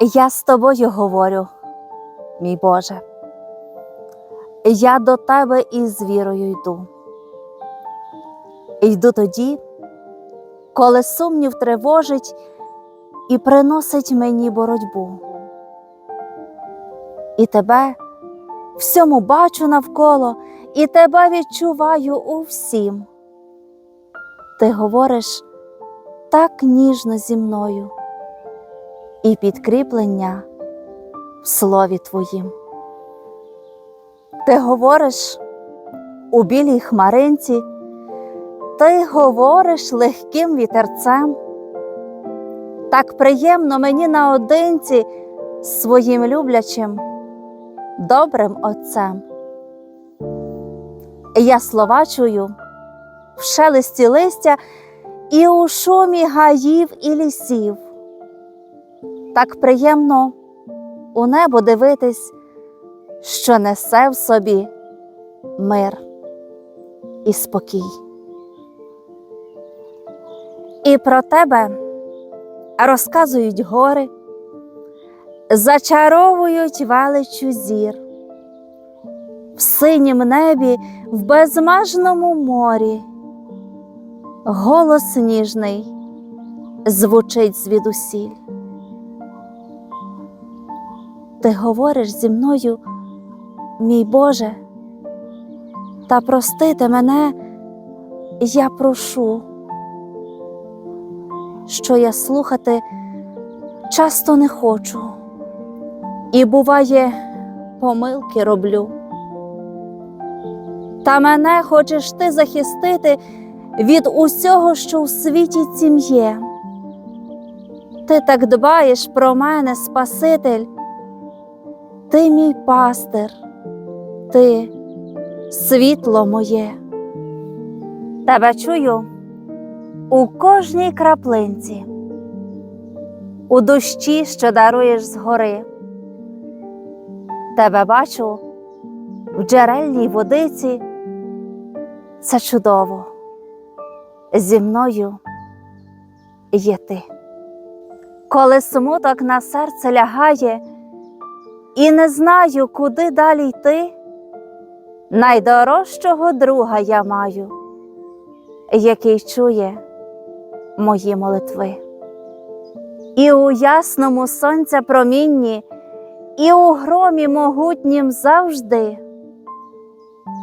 Я з тобою говорю, мій Боже. Я до тебе із вірою йду. Йду тоді, коли сумнів тривожить і приносить мені боротьбу. І тебе всьому бачу навколо, і тебе відчуваю у всім. Ти говориш так ніжно зі мною, і підкріплення в слові Твоїм. Ти говориш у білій хмаринці, ти говориш легким вітерцем. Так приємно мені наодинці з своїм люблячим, добрим Отцем. Я слова чую в шелесті листя і у шумі гаїв і лісів. Так приємно у небо дивитись, що несе в собі мир і спокій. І про тебе розказують гори, зачаровують величу зір, в синім небі, в безмежному морі, голос ніжний звучить звідусіль. Ти говориш зі мною, мій Боже, та простити мене я прошу, що я слухати часто не хочу, і буває, помилки роблю. Та мене хочеш ти захистити від усього, що у світі цім є. Ти так дбаєш про мене, Спаситель. Ти мій пастир, ти світло моє. Тебе чую у кожній краплинці, у дощі, що даруєш згори. Тебе бачу в джерельній водиці. Це чудово. Зі мною є ти. Коли смуток на серце лягає і не знаю, куди далі йти, найдорожчого друга я маю, який чує мої молитви. І у ясному сонця промінні, і у громі могутнім завжди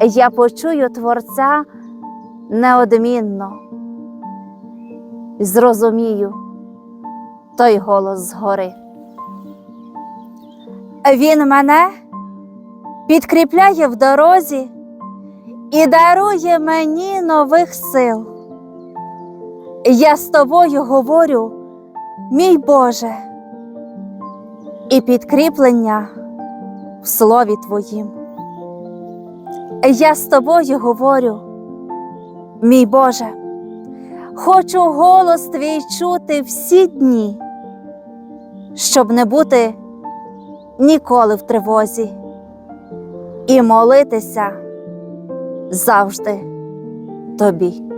я почую Творця неодмінно, зрозумію той голос згори. Він мене підкріпляє в дорозі і дарує мені нових сил. Я з тобою говорю, мій Боже, і підкріплення в слові Твоїм. Я з тобою говорю, мій Боже, хочу голос твій чути всі дні, щоб не бути ніколи в тривозі і молитися завжди тобі.